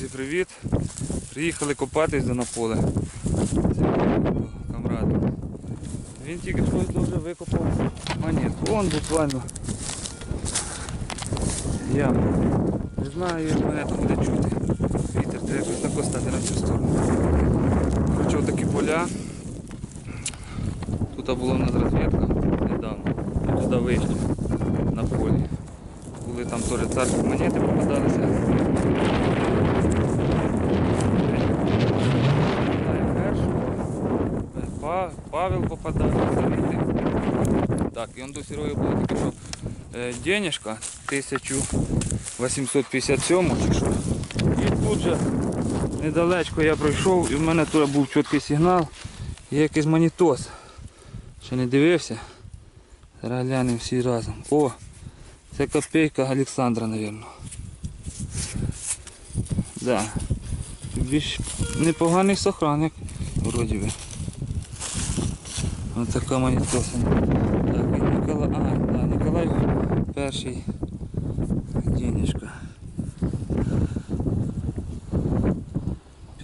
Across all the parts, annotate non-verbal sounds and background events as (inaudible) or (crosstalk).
Друзі, привіт! Приїхали копатись до на поле. Камрад. Він тільки що вже викопав монету. Вон буквально. Яма. Не знаю, як мене там буде чути. Вітер треба якось тако стати на цю сторону. Короче, такі поля. Тут була у нас розвідка недавно. Ми туди вийшли на полі. Були там теж царські монети попадалися. Знаю першого. Па- Павел попадав. Так, і он до Сереги було таке, що денежка 1857 чи. І тут же недалечко я пройшов і в мене тут був чіткий сигнал. Є якийсь монітос. Ще не дивився. Зараз глянемо всі разом. О! Це копейка Олександра, мабуть. Да. Більш непоганий сохранник, вроді би. Ось така монітосина. Так, і Ніколай, а, да, Ніколай перший денежка.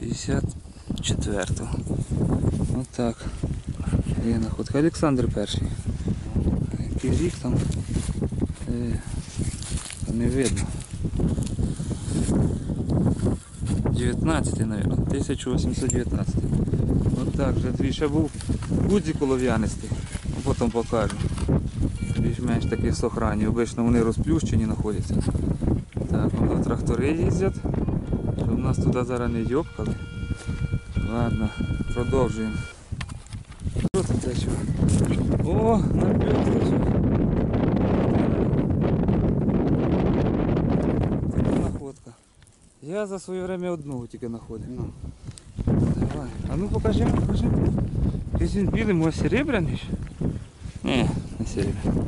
54-го. Ось так. Є находка. Олександр перший. Який рік там? Е, не видно. 19, наверное, 1819. От так же твій ще був гудзик олов'янистий, а потім покажу. Більш-менш такі сохрані. Обично вони розплющені знаходяться. Так, воно трактори їздять. Щоб нас туди зараз не йобкали. Ладно, продовжуємо. Що тут це що? О. Така находка. Я за своє время одного тільки знаходив. Ну. Давай. А ну покажи, покажи. Якийсь він білий, може серебряний? Ні, не серебряний.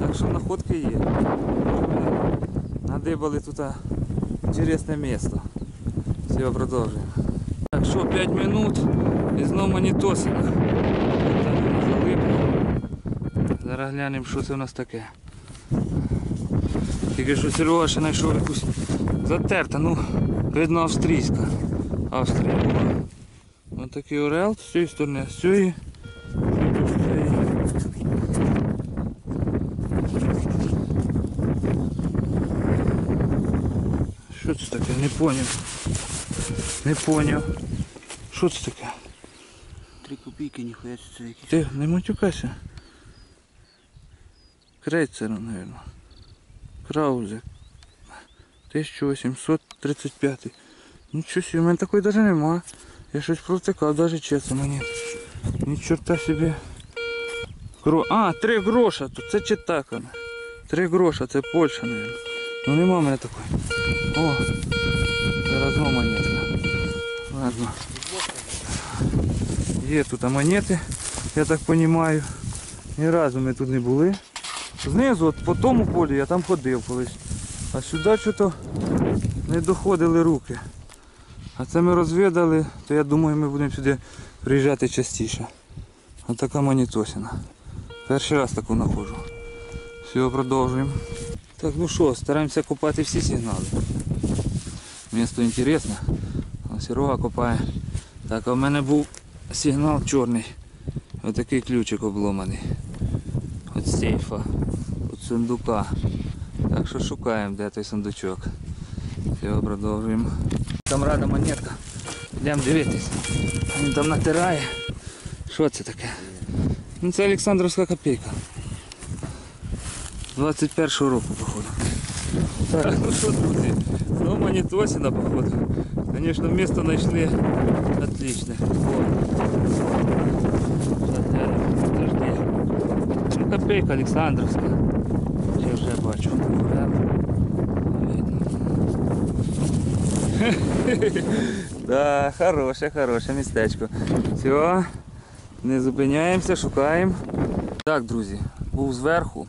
Так що находки є. Надибали тут інтересне місто. Все, продовжуємо. Так що 5 минут і воно залипло. Зараз глянемо, що це у нас таке. Тільки що Серега ще знайшов якусь затерта, ну, видно австрійська. Австрія. Ось такий орел з цієї сторони, а з цієї. Що це таке? Не поняв. Не поняв. Що це таке? Три копійки, ніхуя це якісь. Ти не матюкайся. Крейцер, мабуть. Краузе. 1835. Нічого у мене такої навіть нема. Я щось провтикав, навіть чесно мені. Ні чорта собі. Гро... А, три гроша тут, це читака. Три гроша, це Польща, мабуть. Ну нема мене такої. О, зараз знову монетка. Ладно. Є тут монети, я так розумію. Ні разу ми тут не були. Знизу, от по тому полі я там ходив колись. А сюди що-то не доходили руки. А це ми розвідали, то я думаю ми будемо сюди приїжджати частіше. Ось така монітосина. Перший раз таку знаходжу. Все, продовжуємо. Так, ну що, стараємося копати всі сигнали. Місто інтересне. А Серега копає. Так, а в мене був сигнал чорний. Ось такий ключик обломаний. От сейфа, от сундука. Так що шукаємо, де той сундучок. Все, продовжуємо. Там рада монетка. Йдемо дивитись. Він там натирає. Що це таке? Ну це Олександровська копійка. 21-го року, походу. Так, ну що, друзі, знову монітосина, походу. Звісно, місто знайшли отличне. О. Щас глянемо. Подожди. Ну, Копейка Олександровська. Я вже бачу. (laughs) Да, хороше, хороше містечко. Все, не зупиняємося, шукаємо. Так, друзі, був зверху,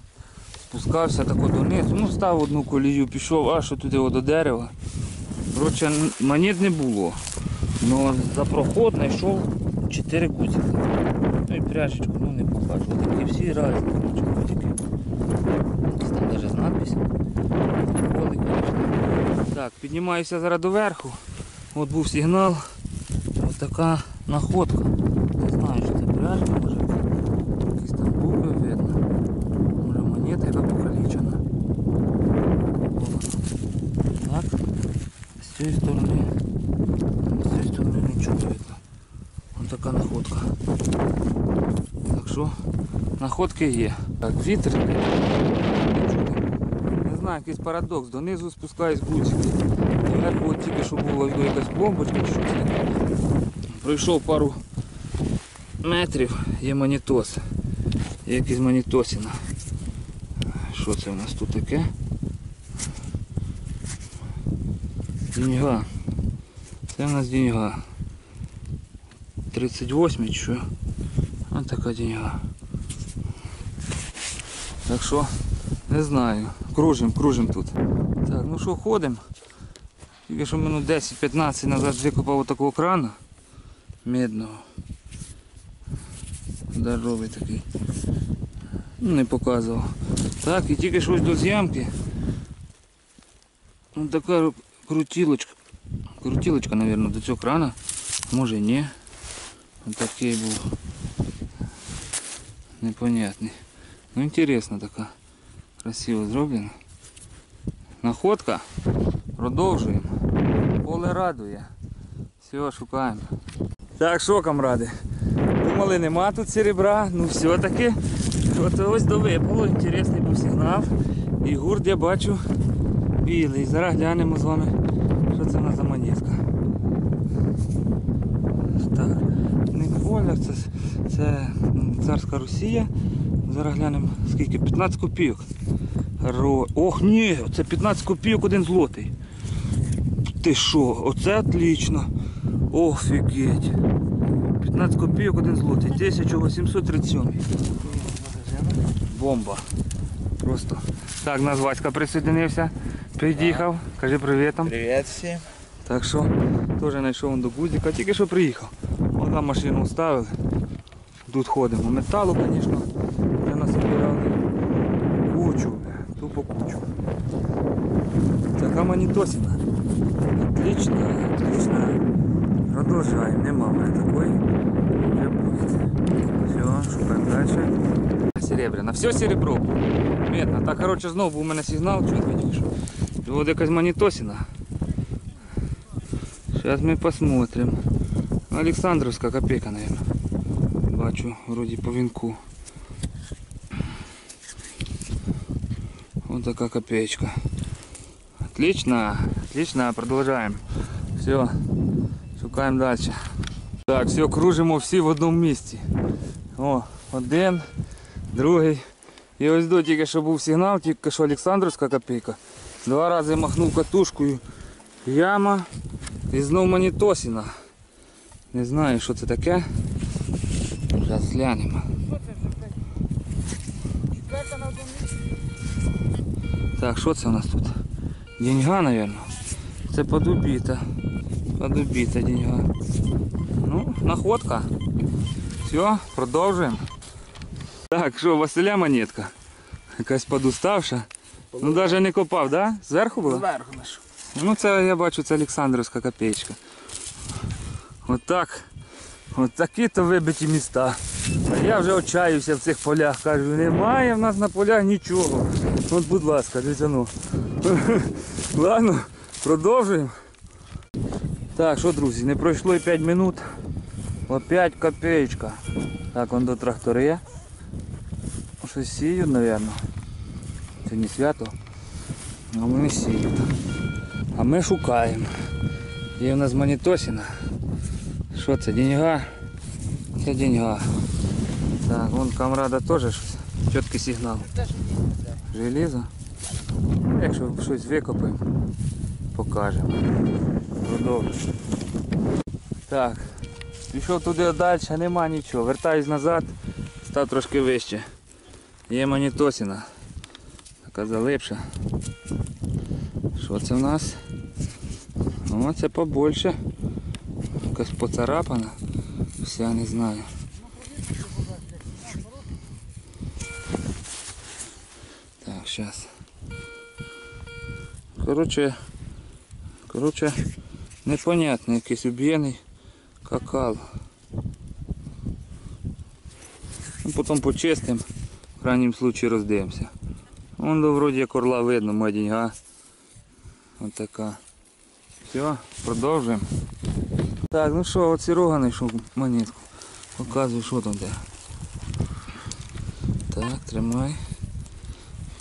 спускався тако донизу, ну став одну колію, пішов аж туди до дерева. Коротше, монет не було. Ну за проход знайшов 4 гудзика. Ну і пряжечку, ну не покажу. Такі всі коротше, гудзики. Там навіть з надписью. Приколи, конечно. Так, Піднімаюся зараз доверху. От був сигнал. Ось така находка. Не знаю, що це пряжка, може. Якісь там букви видно. Може монета, яка покалічена. Так. З цієї сторони. З цієї сторони нічого не видно. Ось така находка. Так що находки є. Так, вітер. Знаю, якийсь парадокс. Донизу спускаюсь гульськи. Зверху от тільки що була якась бомбочка чи щось таке. Пройшов пару метрів, є монітос. Є якийсь монітосіна. Що це у нас тут таке? Деньга. Це у нас деньга. 38 чи що? Ось така деньга. Так що, не знаю. Кружим, кружим тут. Так, ну що, ходимо. Тільки що минут 10-15 назад викопав такого крана медного. Здоровий такий. Ну, не показував. Так, і тільки щось до з'ямки. Ну така крутілочка. Крутілочка, мабуть, до цього крана. Може і ні. Ось такий був. Непонятний. Ну інтересно така. Красиво зроблена. Находка. Продовжуємо. Поле радує. Все, шукаємо. Так, що, камради? Думали, нема тут серебра, ну все-таки. От ось довипало, інтересний був сигнал. І гурт я бачу білий. Зараз глянемо з вами, що це в нас за монетка. Так, не це, це царська Росія. Зараз глянемо скільки? 15 копійок. Ро... Ох, ні, це 15 копійок один злотий. Ти що, оце отлично. Офігеть. 15 копійок один злотий. 1837. Бомба. Просто. Так, нас Васька присоединився. Під'їхав. Кажи привіт там. Привіт всім. Так що теж знайшов до гузика, тільки що приїхав. Одна машину ставили. Тут ходимо. Металу, звісно, вже насобирали. Кучу, бля, тупо кучу. Така монітосина. Отлично, отлично. Продовжаємо. Нема в мене такої. Вже буде. Все, шукаємо далі. Серебряна. Все серебро. Медна. Так, коротше, знову був у мене сигнал, чуть тільки що. І От якась монітосина. Сейчас мы посмотрим. Александровская копейка, наверное. Бачу, вроде по венку. Вот такая копеечка. Отлично, отлично, продолжаем. Все, шукаємо дальше. Так, все, кружимо всі в одному місці. О, один, другий. І ось до тільки що був сигнал, тільки що Олександрівська копійка. Два рази махнув катушкою. Яма. І знов монітосіна. Не знаю, що це таке. Зараз глянемо. Так, що це у нас тут? Деньга, мабуть. Це подубіта. Подубіта деньга. Ну, находка. Все, продовжуємо. Так, що, Василя монетка. Якась подуставша. Ну навіть не копав, да? Зверху була? Зверху нашу. Ну це я бачу, це Олександрівська копеечка. Отак. От Такі то вибиті міста. Я вже отчаюся в цих полях. Кажу, немає в нас на полях нічого. От, будь ласка, дивіться ну. (laughs) Ладно, продовжуємо. Так, що, друзі, не пройшло і 5 минут. Опять копеечка. Так, вон до трактори. Щось сіють, мабуть. Це не свято. А вони сіють. А ми шукаємо. Є в нас монітосіна. Що це, деньга? Це деньга. Так, вон камрада теж. Чіткий сигнал. Желізо. Якщо щось викопаємо, покажемо. Продовжуємо. Так. Пішов туди далі, нема нічого. Вертаюсь назад, став трошки вище. Є монітосіна. Така залипша. Що це в нас? О, це побольше. Якась поцарапана. Вся не знаю. Так, зараз. Коротше, Коротше, непонятний якийсь уб'єний какал. Ну, потім почистимо, в крайнім случаї роздивимося. Вон до вроді як орла видно, моя деньга. Ось така. Все, продовжуємо. Так, ну що, оці рога знайшов монетку. Показуй, що там де. Так, тримай.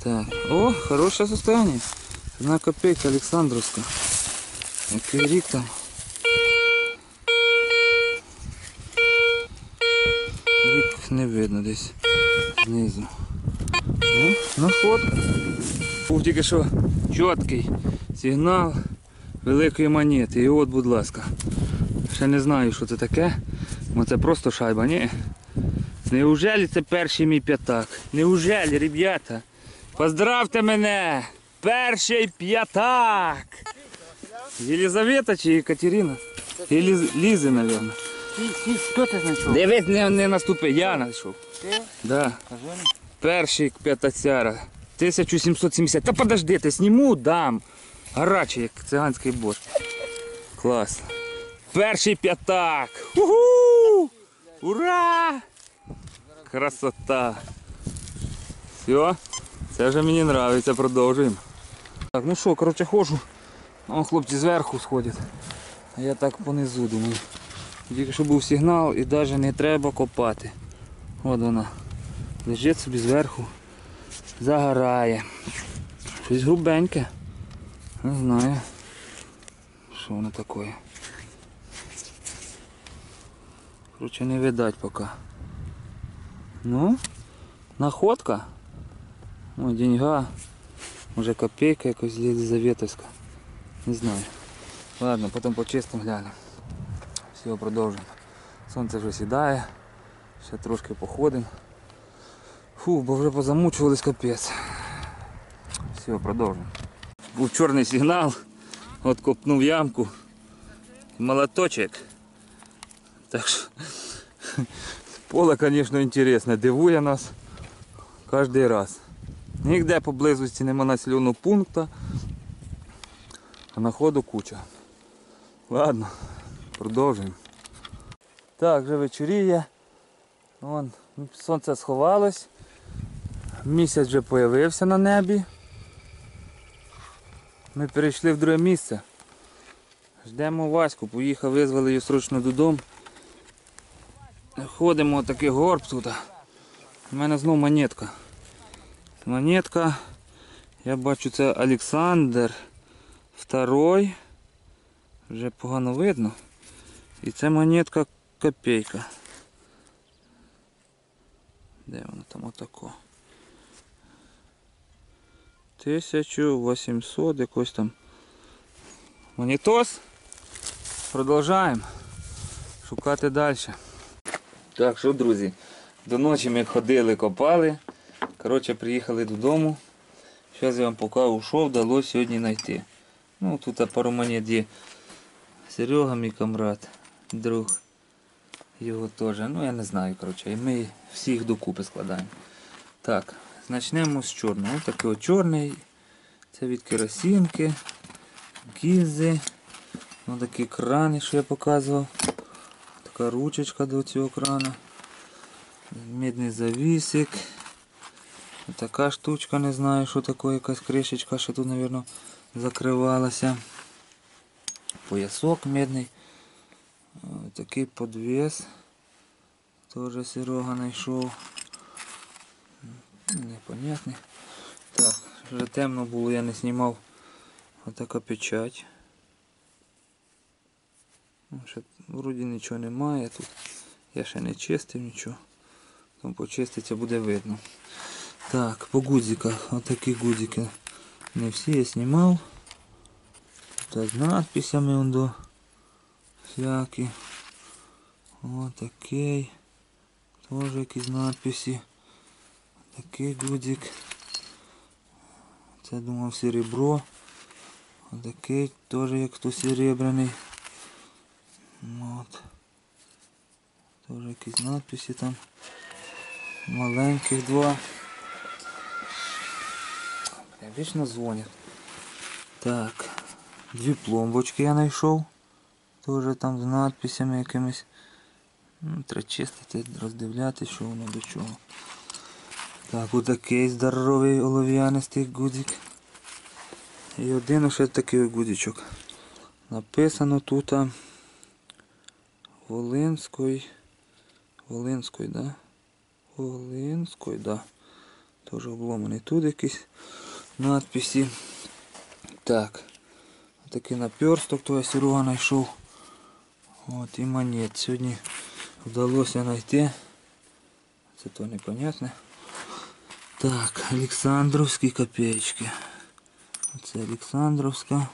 Так. О, хороше состояние. Одна копейка Олександровська. Який рік там. Рік не видно десь знизу. Ну, находка. Був тільки що чіткий сигнал великої монети. І от, будь ласка. Ще не знаю, що це таке. Бо це просто шайба, ні? Неужели це перший мій п'ятак? Неужели, ребята? Поздравте мене! Перший п'ятак! Єлизавета чи Екатерина? Єліз... Лізи, мабуть. Хто ти знайшов? Дивись, не, не наступи, я знайшов. Ти? Да. Перший п'ятацяра. 1770. Та подожди, ти сніму, дам. Гарячий, як циганський борщ. Клас. Перший п'ятак. Уху! Ура! Красота. Все, це вже мені подобається, продовжуємо. Так, ну що, коротше, ходжу. Вон хлопці зверху сходять. А я так понизу думаю. Тільки що був сигнал і навіть не треба копати. От вона. Лежить собі зверху. Загорає. Щось грубеньке. Не знаю. Що воно таке. Короче, не видать поки. Ну, находка. О, деньга. Може копейка якась Єлизаветовська. Не знаю. Ладно, потім почистимо глянемо. Все, продовжуємо. Сонце вже сідає. Ще трошки походимо. Фу, бо вже позамучувались капець. Все, продовжуємо. Був чорний сигнал, от копнув ямку. Молоточок. Так що поле, звісно, інтересне, дивує нас кожен раз. Нігде поблизості нема населеного пункту, а находу куча. Ладно, продовжуємо. Так, вже вечоріє. Вон, сонце сховалось. Місяць вже з'явився на небі. Ми перейшли в друге місце. Ждемо Ваську, поїхав, визвали її срочно додому. Ходимо такий горб тут. У мене знову монетка. Монетка. Я бачу це Олександр II. Вже погано видно. І це монетка копейка. Де воно там отако? 1800 якось там. Монітос. Продовжаємо шукати далі. Так, що, друзі, до ночі ми ходили, копали. Коротше, приїхали додому. Зараз я вам покажу, що вдалося сьогодні знайти. Ну, тут пару монет є. Серега, мій камрад, друг. Його теж. Ну я не знаю, коротше. І ми всіх докупи складаємо. Так, почнемо з чорного. Ось такий чорний. Це від керосинки, гільзи. Ось такі крани, що я показував. Така ручечка до цього крана. Медний завісик. Ось така штучка, не знаю, що таке, якась кришечка, що тут, мабуть, закривалася. Поясок медний. Ось такий подвес. Тоже Серега знайшов. Непонятний. Так, вже темно було, я не знімав. Ось така печать. Ну, Ще вроді нічого немає тут. Я ще не чистив нічого. Там почиститься буде видно. Так, по гудзиках. Отакі гудзики. Не всі я знімав. Тут з надписями он до всякі. Отакий. Тоже якісь надписи. Такий гудзик. Це думав серебро. Отакий теж як то серебряний. От. Тоже якісь надписи там. Маленьких два. Вічно дзвонять. Так. Дві пломбочки я знайшов. Теж там з надписями якимись. Ну, треба чистити, роздивляти, що воно до чого. Так, отакий здоровий олов'янистий гудзик. І один ще такий гудзичок. Написано тут а, Волинський. Да? Волинський, да. Тоже обломаний тут якісь надписи. Так. Такий наперсток, то я Серега знайшов. От і монет. Сьогодні вдалося знайти. Це то непонятне. Так, Олександровські копеечки. Це Олександровська.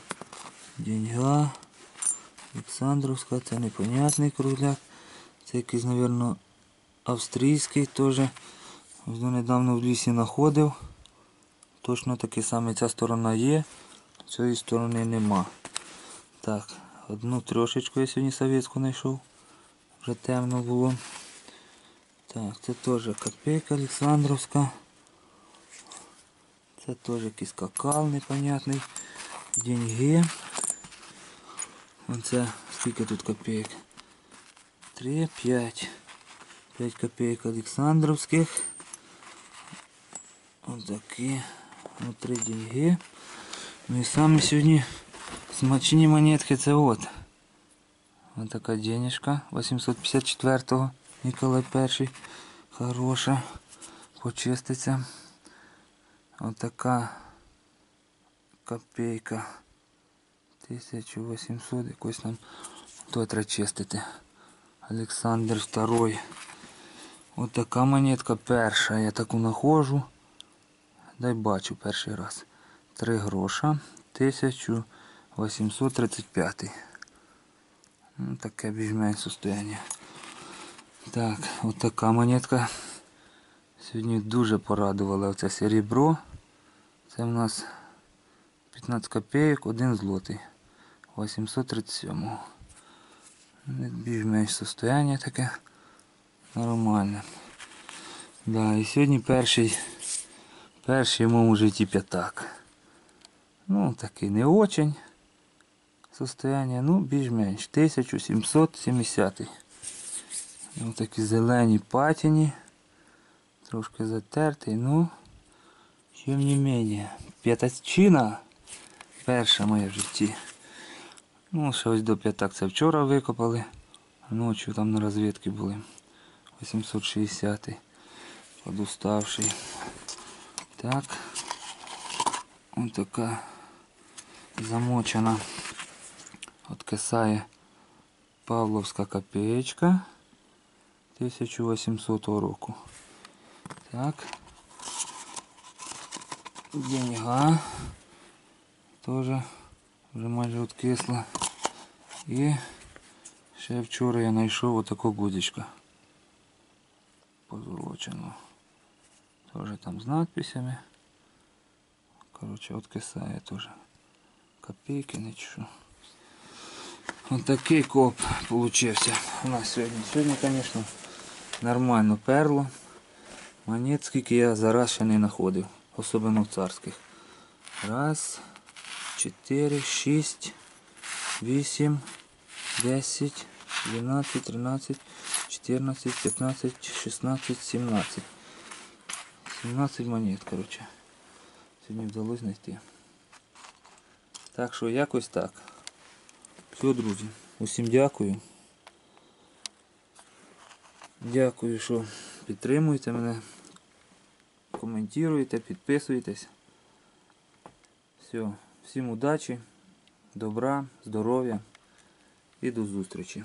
Деньга. Олександровська, це непонятний кругляк. Це якийсь, мабуть, австрійський теж. Ось недавно в лісі знаходив. Точно такий самий ця сторона є, цієї сторони нема. Так, одну трошечку я сьогодні совєтську знайшов. Вже темно було. Так, це теж копейка Олександровська. Це теж якийсь какал непонятний. Деньги. Оце скільки тут копійок? 3, 5. 5 копійок Олександровських. Ось такі. Ось три деньги. Ну і саме сьогодні смачні монетки це от. Ось така денежка 854-го. Ніколай перший. Хороша. Почиститься. Ось така копійка. 1800 якось нам треба чистити. Олександр II. Ось така монетка перша. Я таку знаходжу. Дай бачу перший раз. 3 гроша. 1835. Ну, таке більш-менш состояння. Так, от така монетка. Сьогодні дуже порадувала оце серебро. Це в нас 15 копійок, 1 злотий. 837. Ну, Більш-менш состояння таке нормальне. Да, і сьогодні перший, перший в моєму житті п'ятак. Ну, такий не очень состояння, ну більш-менш 1770. Ось такі зелені патіні. Трошки затертий, ну тим не менее. П'ятачина перша моя в житті. Ну, ще ось до п'ятак це вчора викопали. Ночі там на розвідки були. 860-й. подуставший. Так. Ось така замочена. От кисає Павловська копеечка 1800 року. Так. Деньга. Тоже вже майже откисла. І ще вчора я знайшов отаку гудочку. Позолочену. Тоже там з надписями. Короче, откисає теж. Копейки, нічого. Ось такий коп получився у нас сьогодні. Сьогодні, звісно, нормально перло. Монет, скільки я зараз ще не знаходив, особливо в царських. Раз, чотири, шість, вісім, десять, дванадцять, тринадцять, чотирнадцять, п'ятнадцять, шістнадцять, сімнадцять. 17 монет, коротше. Сьогодні вдалося знайти. Так що якось так. Все, друзі. Усім дякую. Дякую, що підтримуєте мене. Коментуєте, підписуєтесь. Все. Всім удачі, добра, здоров'я і до зустрічі.